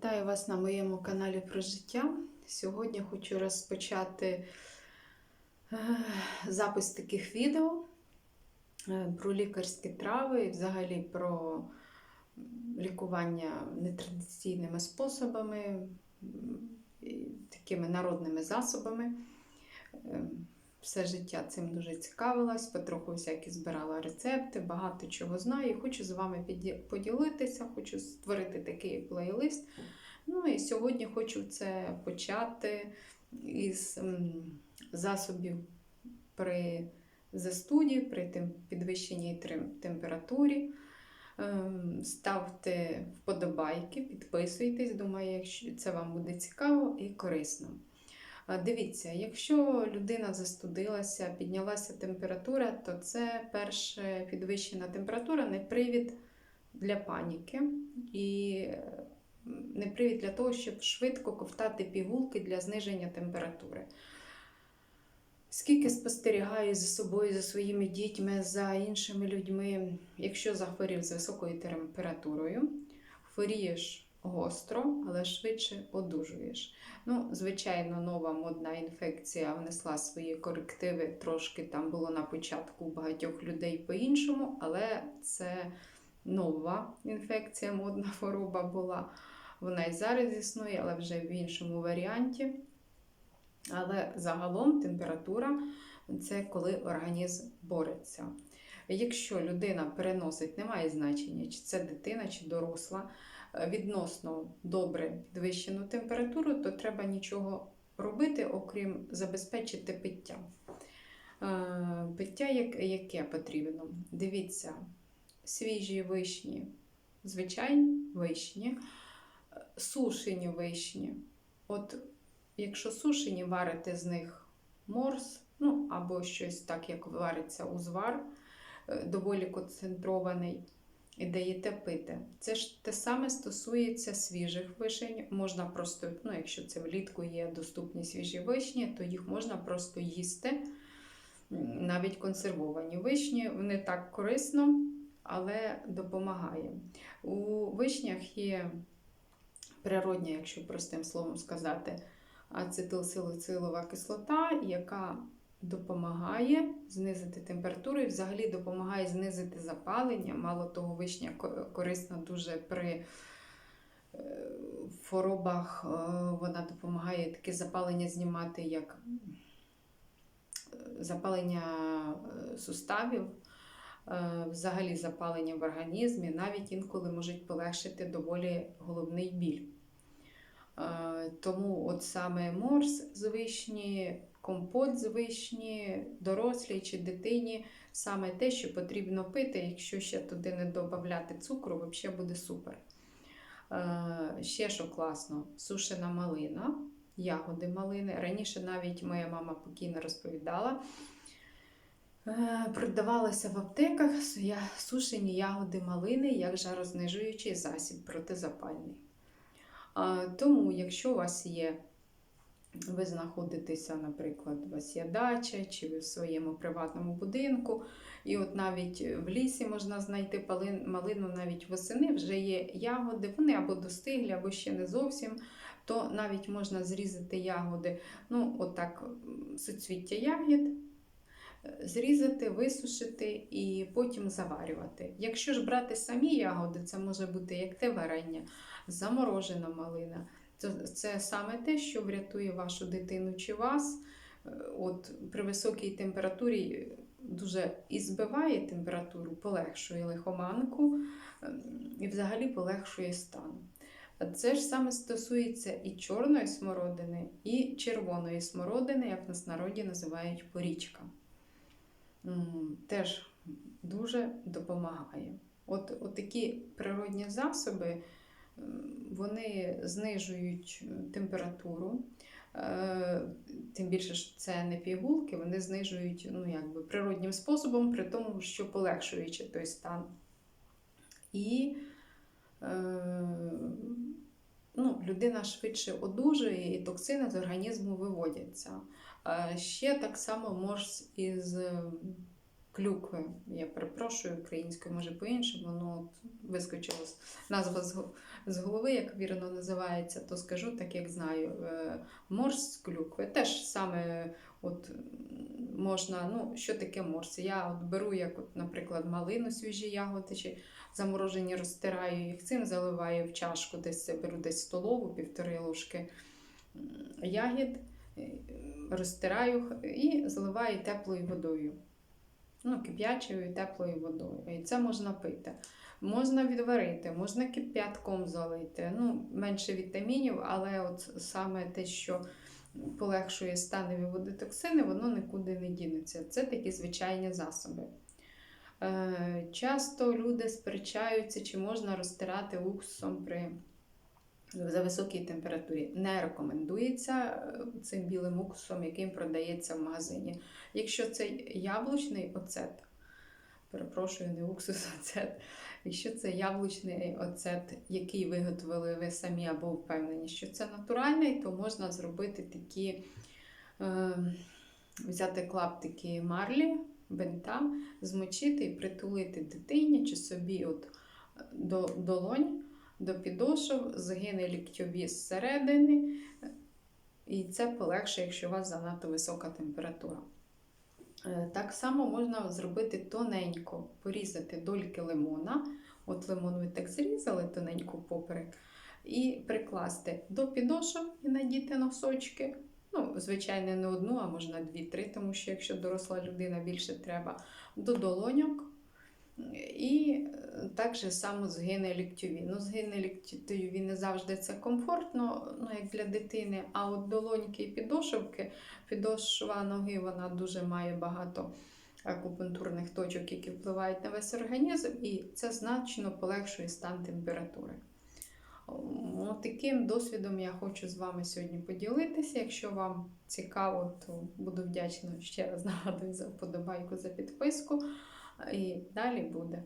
Вітаю вас на моєму каналі про життя. Сьогодні хочу розпочати е, запис таких відео е, про лікарські трави і взагалі про лікування нетрадиційними способами, такими народними засобами. Все життя цим дуже цікавилась, потроху всякі збирала рецепти, багато чого знаю. І хочу з вами поділитися, хочу створити такий плейлист. Ну і сьогодні хочу це почати із засобів при застуді, при підвищеній температурі. Ем, Ставте вподобайки, підписуйтесь. Думаю, якщо це вам буде цікаво і корисно. Дивіться, якщо людина застудилася, піднялася температура, то це перше підвищена температура не привід для паніки і не привід для того, щоб швидко ковтати пігулки для зниження температури. Скільки спостерігаю за собою, за своїми дітьми, за іншими людьми, якщо захворів з високою температурою, хворієш гостро, але швидше одужуєш. Ну, звичайно, нова модна інфекція внесла свої корективи. Трошки там було на початку багатьох людей по-іншому, але це нова інфекція, модна хвороба була. Вона і зараз існує, але вже в іншому варіанті. Але загалом температура це коли організм бореться. Якщо людина переносить, немає значення, чи це дитина, чи доросла, відносно добре підвищену температуру, то треба нічого робити, окрім забезпечити пиття. Е, Пиття яке потрібно? Дивіться, свіжі вишні, звичайні вишні, е, сушені вишні. От якщо сушені, варите з них морс, ну або щось так, як вариться узвар, е, доволі концентрований, і даєте пити. Це ж те саме стосується свіжих вишень. Можна просто, ну, якщо це влітку є доступні свіжі вишні, то їх можна просто їсти. Навіть консервовані вишні, вони так корисно, але допомагає. У вишнях є природня, якщо простим словом сказати, ацетилсилицилова кислота, яка допомагає знизити температуру і взагалі допомагає знизити запалення. Мало того, вишня корисна дуже при е, хворобах, е, вона допомагає таке запалення знімати, як е, запалення суставів. Взагалі запалення в організмі, навіть інколи можуть полегшити доволі головний біль. Тому от саме морс з вишні, компот з вишні, дорослій чи дитині саме те, що потрібно пити, якщо ще туди не додати цукру, взагалі буде супер. Е, Ще що класно, сушена малина, ягоди малини. Раніше навіть моя мама покійно розповідала. е, Продавалися в аптеках сушені ягоди малини як жарознижуючий засіб протизапальний. Тому, якщо у вас є, ви знаходитеся, наприклад, у вас є дача чи ви в своєму приватному будинку, і от навіть в лісі можна знайти малину навіть восени, вже є ягоди, вони або достиглі, або ще не зовсім, то навіть можна зрізати ягоди, ну, отак, суцвіття ягід. е, Зрізати, висушити і потім заварювати. Якщо ж брати самі ягоди, це може бути як те варення, заморожена малина. Це, це саме те, що врятує вашу дитину чи вас. Е, От при високій температурі дуже і збиває температуру, полегшує лихоманку ем, і взагалі полегшує стан. Це ж саме стосується і чорної смородини, і червоної смородини, як нас народі називають порічка. Теж дуже допомагає. От, от такі природні засоби вони знижують е, температуру. Е, Тим більше, це не пігулки, вони знижують ну, якби, природнім способом, при тому, що полегшуючи той стан. І е, ну, людина швидше одужує і токсини з організму виводяться. Ще так само морс із е, клюкви. Я перепрошую українською, може по-іншому, воно от вискочило назва з, голови, як вірно називається, то скажу так, як знаю. Е, Морс з клюкви. Теж саме от, можна, ну, що таке морс? Я от беру, як, от, наприклад, малину свіжі ягоди чи заморожені, розтираю їх цим, заливаю в чашку, десь беру десь столову, півтори ложки ягід, е, розтираю і заливаю теплою водою. Ну, кип'ячою і теплою водою. І це можна пити. Можна відварити, можна кип'ятком залити. Ну, менше вітамінів, але от саме те, що полегшує станові водотоксини, воно нікуди не дінеться. Це такі звичайні засоби. Е, часто люди сперечаються, чи можна розтирати уксусом при за високій температурі. Не рекомендується е, цим білим уксусом, яким продається в магазині. Якщо це яблучний оцет, перепрошую, не уксус, оцет. Якщо це яблучний оцет, який виготовили ви самі або впевнені, що це натуральний, то можна зробити такі, е, взяти клаптики марлі, бинта, змочити і притулити дитині чи собі от до долонь, до підошов, згини ліктьові зсередини. І це полегше, якщо у вас занадто висока температура. Е, Так само можна зробити тоненько, порізати дольки лимона. От лимон ви так зрізали тоненько поперек, і прикласти до підошов і надіти носочки. Ну, звичайно, не одну, а можна дві-три, тому що якщо доросла людина більше треба, до долоньок. І е, так же само згини ліктьові. Ну, згини ліктьові не завжди це комфортно, ну, як для дитини. А от долоньки і підошовки, підошва ноги вона дуже має багато акупунктурних точок, які впливають на весь організм, і це значно полегшує стан температури. О, Таким досвідом я хочу з вами сьогодні поділитися. Якщо вам цікаво, то буду вдячна ще раз нагадую за вподобайку, за підписку. І далі буде.